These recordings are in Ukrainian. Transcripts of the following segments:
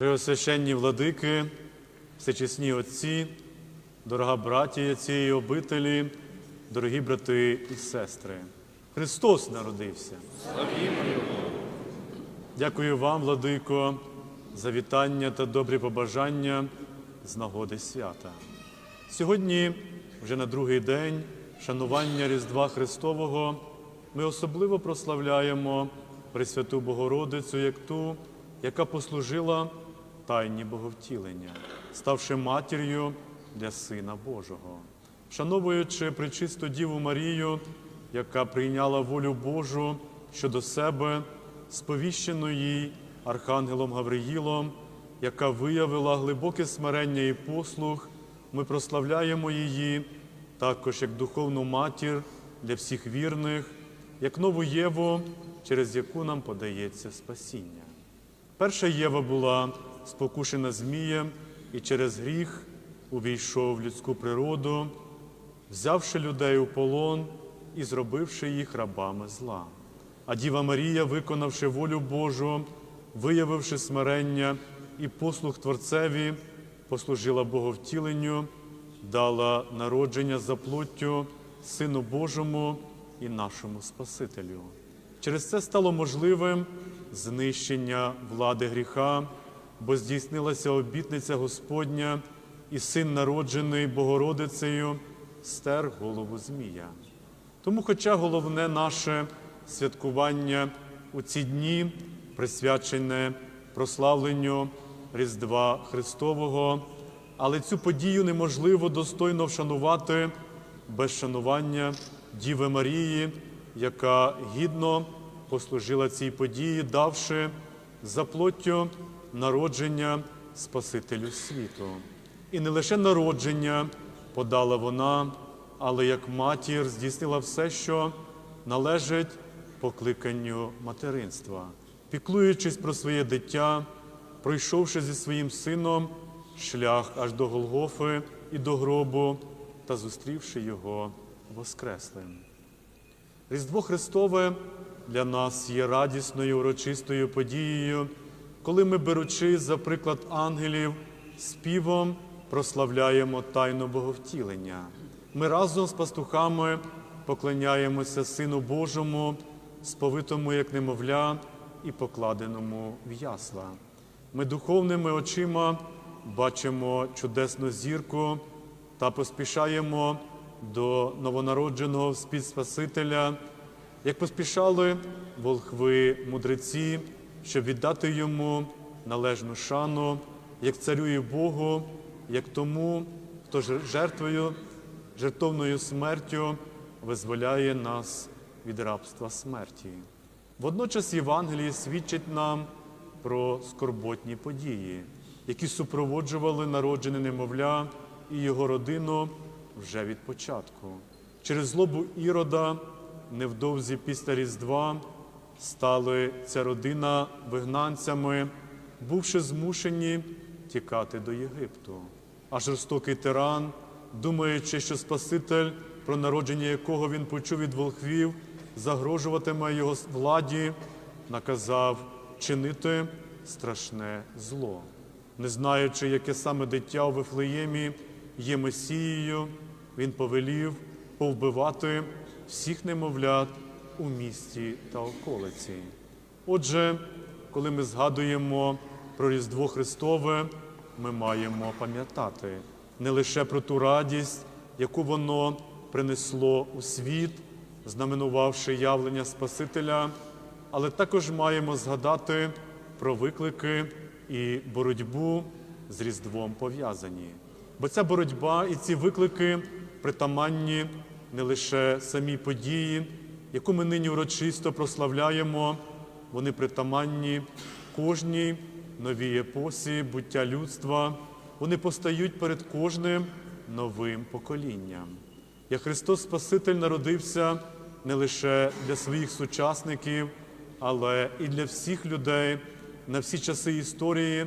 Преосвященні владики, всечесні отці, дорога братія цієї обителі, дорогі брати і сестри. Христос народився. Дякую вам, владико, за вітання та добрі побажання з нагоди свята. Сьогодні, вже на другий день шанування Різдва Христового, ми особливо прославляємо Пресвяту Богородицю як ту, яка послужила тайні Боговтілення, ставши матір'ю для Сина Божого, вшановуючи пречисту Діву Марію, яка прийняла волю Божу щодо себе, сповіщену їй Архангелом Гавриїлом, яка виявила глибоке смирення і послух, ми прославляємо її також як духовну матір для всіх вірних, як нову Єву, через яку нам подається спасіння. Перша Єва була спокушена Змієм і через гріх увійшов в людську природу, взявши людей у полон і зробивши їх рабами зла. А Діва Марія, виконавши волю Божу, виявивши смирення і послух Творцеві, послужила Боговтіленню, дала народження за плоттю Сину Божому і нашому Спасителю. Через це стало можливим знищення влади гріха, бо здійснилася обітниця Господня, і син, народжений Богородицею, стер голову Змія. Тому, хоча головне наше святкування у ці дні присвячене прославленню Різдва Христового, але цю подію неможливо достойно вшанувати без шанування Діви Марії, яка гідно послужила цій події, давши за плоттю народження Спасителю світу. І не лише народження подала вона, але як матір здійснила все, що належить покликанню материнства, піклуючись про своє дитя, пройшовши зі своїм сином шлях аж до Голгофи і до гробу та зустрівши його воскреслим. Різдво Христове для нас є радісною урочистою подією, коли ми, беручи за приклад ангелів, співом прославляємо тайну Боговтілення. Ми разом з пастухами поклоняємося Сину Божому, сповитому як немовля і покладеному в ясла. Ми духовними очима бачимо чудесну зірку та поспішаємо до новонародженого співспасителя, як поспішали волхви мудреці, щоб віддати йому належну шану, як царю і Богу, як тому, хто жертвою, жертовною смертю визволяє нас від рабства смерті. Водночас Євангеліє свідчить нам про скорботні події, які супроводжували народжене немовля і його родину вже від початку. Через злобу Ірода невдовзі після Різдва стали ця родина вигнанцями, бувши змушені тікати до Єгипту. А жорстокий тиран, думаючи, що Спаситель, про народження якого він почув від волхвів, загрожуватиме його владі, наказав чинити страшне зло. Не знаючи, яке саме дитя у Вифлеємі є Месією, він повелів повбивати всіх немовлят у місті та околиці. Отже, коли ми згадуємо про Різдво Христове, ми маємо пам'ятати не лише про ту радість, яку воно принесло у світ, знаменувавши явлення Спасителя, але також маємо згадати про виклики і боротьбу з Різдвом пов'язані. Бо ця боротьба і ці виклики притаманні не лише самій події, яку ми нині урочисто прославляємо, вони притаманні кожній новій епосі буття людства, вони постають перед кожним новим поколінням. Як Христос Спаситель народився не лише для своїх сучасників, але і для всіх людей на всі часи історії,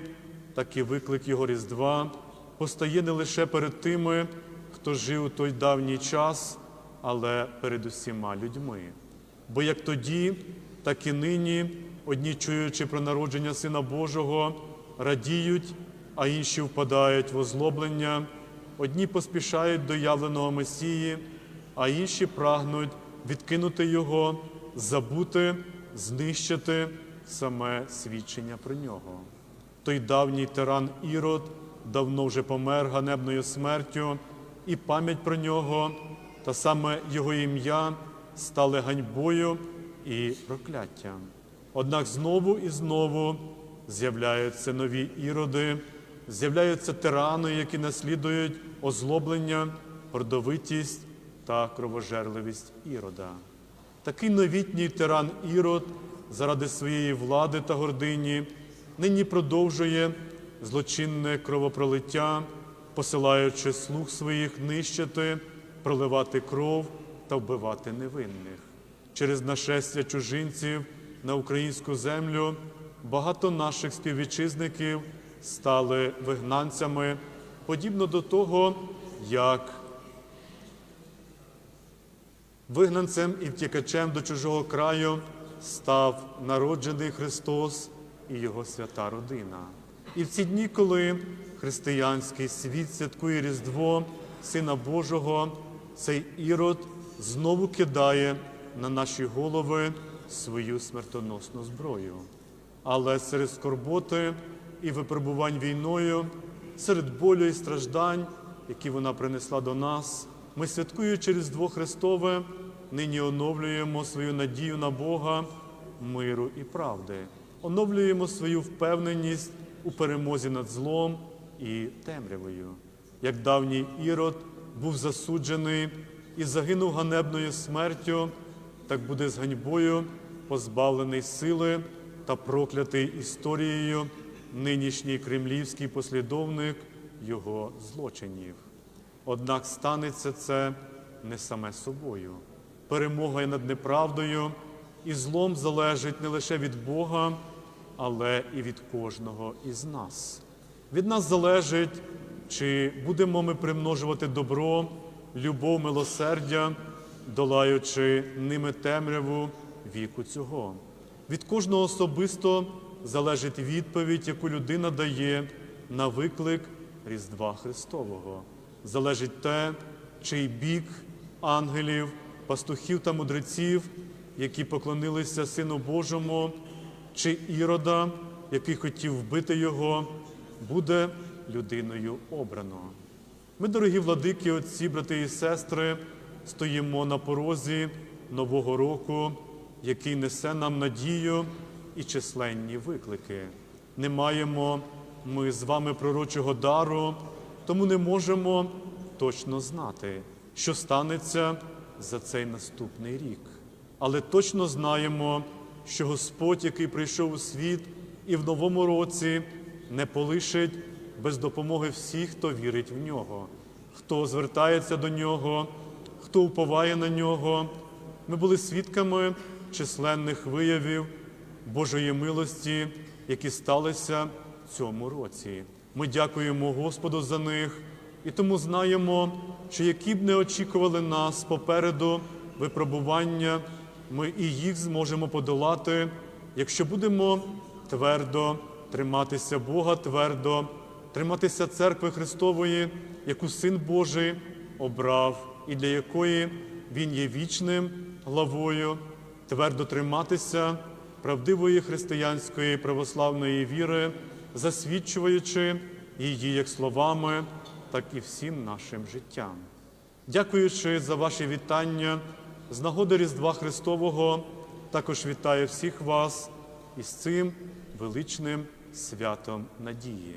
так і виклик Його Різдва постає не лише перед тими, хто жив у той давній час, але перед усіма людьми. Бо як тоді, так і нині, одні чуючи про народження Сина Божого, радіють, а інші впадають в озлоблення. Одні поспішають до явленого Месії, а інші прагнуть відкинути його, забути, знищити саме свідчення про нього. Той давній тиран Ірод давно вже помер ганебною смертю, і пам'ять про нього, та саме його ім'я стали ганьбою і прокляттям. Однак знову і знову з'являються нові іроди, з'являються тирани, які наслідують озлоблення, гордовитість та кровожерливість ірода. Такий новітній тиран Ірод заради своєї влади та гордині нині продовжує злочинне кровопролиття, посилаючи слуг своїх нищити, проливати кров та вбивати невинних. Через нашестя чужинців на українську землю багато наших співвітчизників стали вигнанцями, подібно до того, як Вигнанцем і втікачем до чужого краю став народжений Христос і Його свята родина. І в ці дні, коли християнський світ святкує Різдво Сина Божого, цей ірод знову кидає на наші голови свою смертоносну зброю. Але серед скорботи і випробувань війною, серед болю і страждань, які вона принесла до нас, ми, святкуючи Різдво Христове, нині оновлюємо свою надію на Бога, миру і правди, оновлюємо свою впевненість у перемозі над злом і темрявою. Як давній Ірод був засуджений і загинув ганебною смертю, так буде з ганьбою позбавлений сили та проклятий історією нинішній кремлівський послідовник його злочинів. Однак станеться це не саме собою. Перемога над неправдою і злом залежить не лише від Бога, але і від кожного із нас. Від нас залежить, чи будемо ми примножувати добро, любов, милосердя, долаючи ними темряву віку цього. Від кожного особисто залежить відповідь, яку людина дає на виклик Різдва Христового. Залежить те, чий бік ангелів, пастухів та мудреців, які поклонилися Сину Божому, чи ірода, який хотів вбити його, буде людиною обрано. Ми, дорогі владики, отці, брати і сестри, стоїмо на порозі нового року, який несе нам надію і численні виклики. Не маємо ми з вами пророчого дару, тому не можемо точно знати, що станеться за цей наступний рік. Але точно знаємо, що Господь, який прийшов у світ і в новому році, не полишить без допомоги всіх, хто вірить в нього, хто звертається до нього, хто уповає на нього. Ми були свідками численних виявів Божої милості, які сталися в цьому році. Ми дякуємо Господу за них і тому знаємо, що які б не очікували нас попереду випробування, ми і їх зможемо подолати, якщо будемо твердо триматися Бога, твердо триматися церкви Христової, яку Син Божий обрав і для якої Він є вічним главою, твердо триматися правдивої християнської православної віри, засвідчуючи її як словами, так і всім нашим життям. Дякуючи за ваші вітання з нагоди Різдва Христового, також вітаю всіх вас із цим величним святом надії.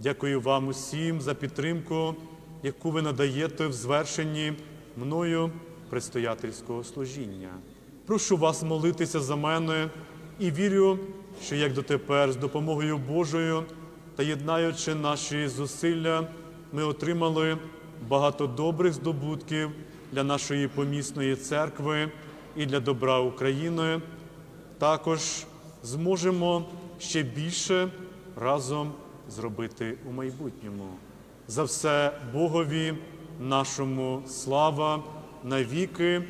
Дякую вам усім за підтримку, яку ви надаєте в звершенні мною предстоятельського служіння. Прошу вас молитися за мене і вірю, що як дотепер з допомогою Божою та єднаючи наші зусилля, ми отримали багато добрих здобутків для нашої помісної церкви і для добра України. Також зможемо ще більше разом зробити у майбутньому. За все Богові нашому слава на віки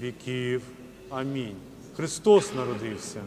віків. Амінь. Христос народився.